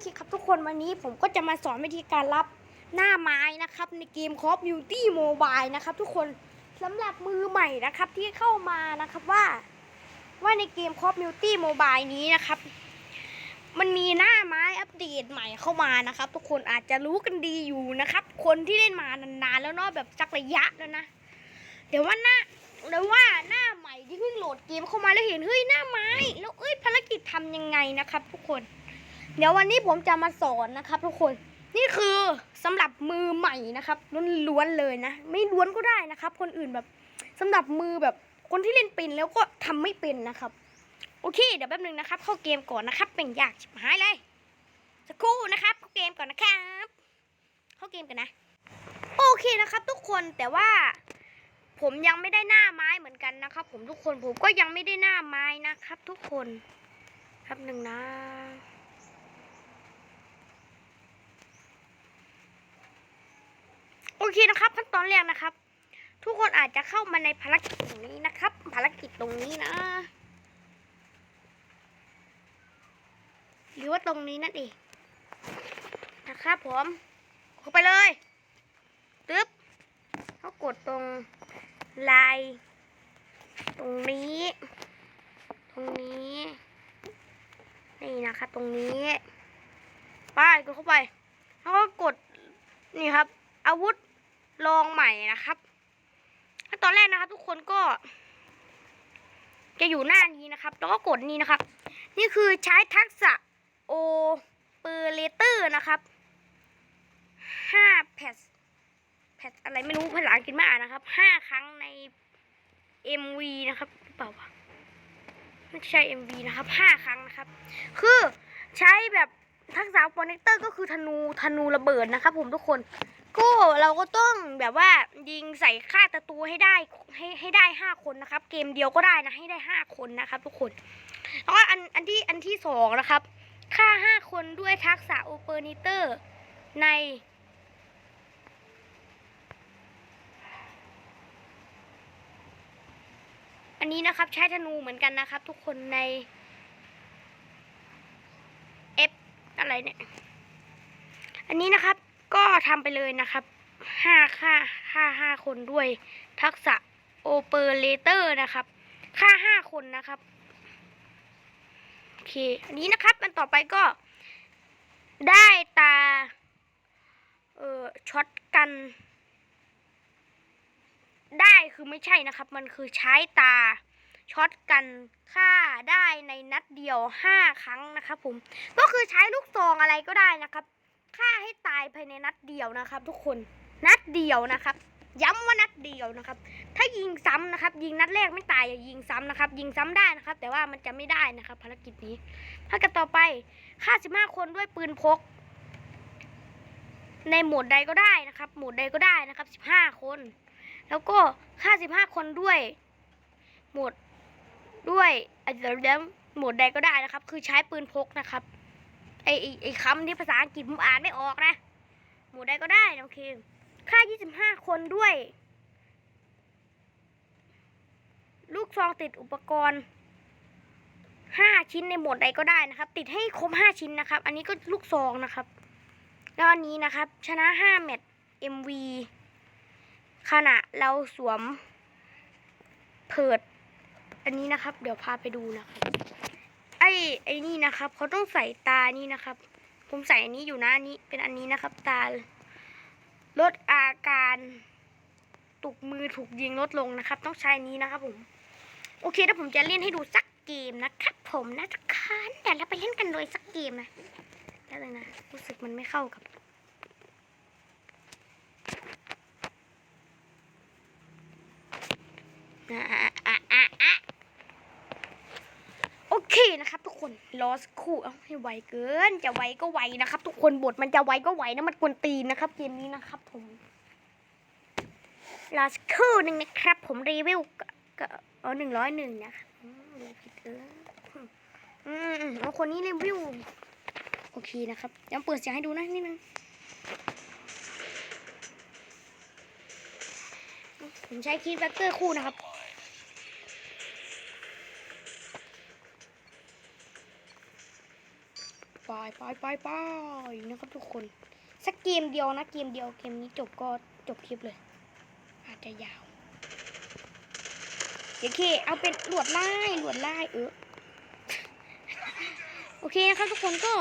เคครับทุกคนวันนี้ผมก็จะมาสอนวิธีการรับหน้าไม้นะครับ ในเกม Call of Duty Mobile นะครับ ทุกคนสำหรับมือใหม่นะครับที่เข้ามานะครับว่า ว่าในเกม Call of Duty Mobile นี้นะครับ มันมีหน้าไม้อัปเดตใหม่เข้ามานะครับ ทุกคนอาจจะรู้กันดีอยู่นะครับ คนที่เล่นมานานๆแล้วเนาะแบบจักระยะแล้วนะเดี๋ยวว่าหน้าเดี๋ยวว่าหน้าใหม่ที่เพิ่งโหลดเกมเข้ามาแล้วเห็นเฮ้ยหน้าไม้ แล้วเอ้ยภารกิจทำยังไงนะครับ ทุกคน เดี๋ยววันนี้ผมจะมาสอนนะครับ ทุกคน นี่คือสำหรับมือใหม่นะครับล้วนๆเลยนะ ไม่ล้วนก็ได้นะครับ คนอื่นแบบสำหรับมือแบบคนที่เล่นเป็นแล้วก็ทำไม่เป็นนะครับ โอเค เดี๋ยวแป๊บนึงนะครับ เข้าเกมก่อนนะครับ เป็นยากชิบหายเลยสักครู่นะครับ เข้าเกมก่อนนะครับ เข้าเกมกันนะ โอเคนะครับ ทุกคนแต่ว่าผมยังไม่ได้หน้าไม้เหมือนกันนะครับ ผมทุกคนผมก็ยังไม่ได้หน้าไม้นะครับ ทุกคนแป๊บหนึ่งนะ โอ เคนะครับขั้นตอนแรกนะครับ ทุกคนอาจจะเข้ามาในภารกิจตรงนี้นะครับ ภารกิจตรงนี้นะ หรือว่าตรงนี้นั่นเองนะครับผมเข้าไปเลยตึ๊บเขากดตรงลายตรงนี้ ตรงนี้ นี่นะคะตรงนี้ไปกดเข้าไป แล้วก็กดนี่ครับ อาวุธ ลองใหม่นะครับขั้นตอนแรกนะครับ ทุกคนก็ จะอยู่หน้านี้นะครับ แล้วก็กดนี้นะครับ นี่คือใช้ทักษะโอเปอเรเตอร์นะครับห้าแพทแพทอะไรไม่รู้ภาษาอังกฤษไม่อ่านนะครับห้าครั้งใน MV นะครับหรือเปล่าวะไม่ใช่ MV นะครับห้าครั้งนะครับ คือใช้แบบทักษะโปรเนคเตอร์ก็คือธนูธนูระเบิดนะครับผมทุกคน ก็เราก็ต้องแบบว่ายิงใส่ค่าตะตูให้ได้ให้ให้ได้ห้าคนนะครับ เกมเดียวก็ได้นะให้ได้ห้าคนนะครับ ทุกคนแล้วก็อันอันที่อันที่สองนะครับฆ่าห้าคนด้วยทักษะโอเปอร์นิเตอร์ในอันนี้นะครับใช้ธนูเหมือนกันนะครับ ทุกคนใน F อะไรเนี่ย อันนี้นะครับ ก็ทำไปเลยนะครับห้าค่าค่าห้าคนด้วยทักษะโอเปอเรเตอร์นะครับ ค่าห้าคนนะครับโอเคอันนี้นะครับมันต่อไปก็ได้ตา เอ่อช็อตกัน ได้คือไม่ใช่นะครับ มันคือใช้ตาช็อตกันฆ่าได้ในนัดเดียวห้าครั้งนะครับผม ก็คือใช้ลูกซองอะไรก็ได้นะครับ ฆ่าให้ตายภายในนัดเดียวนะครับ ทุกคนนัดเดียวนะครับ ย้ำว่านัดเดียวนะครับ ถ้ายิงซ้ำนะครับ ยิงนัดแรกไม่ตายอย่ายิงซ้ำนะครับ ยิงซ้ำได้นะครับ แต่ว่ามันจะไม่ได้นะครับ ภารกิจนี้ภารกิจต่อไปฆ่าสิบห้าคนด้วยปืนพก ในโหมดใดก็ได้นะครับ โหมดใดก็ได้นะครับสิบห้าคน แล้วก็ฆ่าสิบห้าคนด้วยโหมดด้วยอาจจะเดิมโหมดใดก็ได้นะครับ คือใช้ปืนพกนะครับ ไอไอ้ไอคำที่ภาษาอังกฤษผมอ่านไม่ออกนะ หมดใดก็ได้นะโอเคฆ่ายี่สิบห้าคนด้วย ลูกซองติดอุปกรณ์ห้าชิ้นในหมดใดก็ได้นะครับ ติดให้ครบห้าชิ้นนะครับ อันนี้ก็ลูกซองนะครับแล้วอันนี้นะครับ ชนะห้าแมตช์ MV ขณะเราสวมเพิด อันนี้นะครับ เดี๋ยวพาไปดูนะครับ อ้ไอ้นี่นะครับเขาต้องใส่ตานี่นะครับ ผมใส่อันนี้อยู่นะอันนี้เป็นอันนี้นะครับ ตาลดอาการตุกมือถูกยิงลดลงนะครับ ต้องใช้นี้นะครับผม โอเคถ้าผมจะเล่นให้ดูสักเกมนะครับผมนะทุกคนเดี๋ยวเราไปเล่นกันเลยสักเกมนะได้เลยนะรู้สึกมันไม่เข้ากับอะอะอะอะอะโอเคนะ คนรอสคู่เอาให้ไวเกิน จะไวก็ไวนะครับ ทุกคนบทมันจะไวก็ไวนะมันกวนตีนนะครับเกมนี้นะครับผมรอสคู่หนึ่งนะครับ ผมรีวิวก็อ๋อหนึ่งร้อยหนึ่งนะครับอืมดูผิดเอออืมเอาคนนี้รีวิวโอเคนะครับเดี๋ยวเปิดเสียงให้ดูนะนิดนึงผมใช้คีย์แฟกเตอร์คู่นะครับ ไปไปไปไปนะครับทุกคน สักเกมเดียวนะเกมเดียวเกมนี้จบก็จบคลิปเลย อาจจะยาวโอเคเอาเป็นหลวดไล่หลวดไล่เออโอเคนะครับทุกคนก็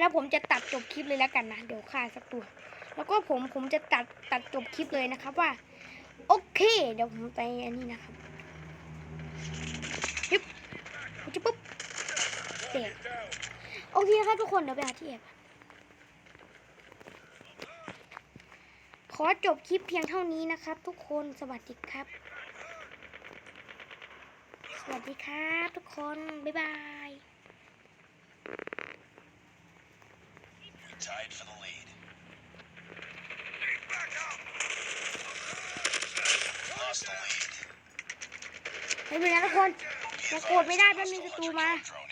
แล้วผมจะตัดจบคลิปเลยแล้วกันนะเดี๋ยวฆ่าสักตัว แล้วก็ผมผมจะตัดตัดจบคลิปเลยนะครับว่า โอเค เดี๋ยวผมไปอันนี้นะครับยึบจะปุ๊บเตะ โอเคครับทุกคนเดี๋ยวไปหาที่แอบก่อนขอจบคลิปเพียงเท่านี้นะครับ ทุกคนสวัสดีครับ สวัสดีครับทุกคน บ๊ายบาย Tied for the lead. Lost the lead. ไม่เป็นไรทุกคน Be เรา advised, โกรธไม่ได้แป๊บนึง hostile ศัตรูมา hunter-killer drone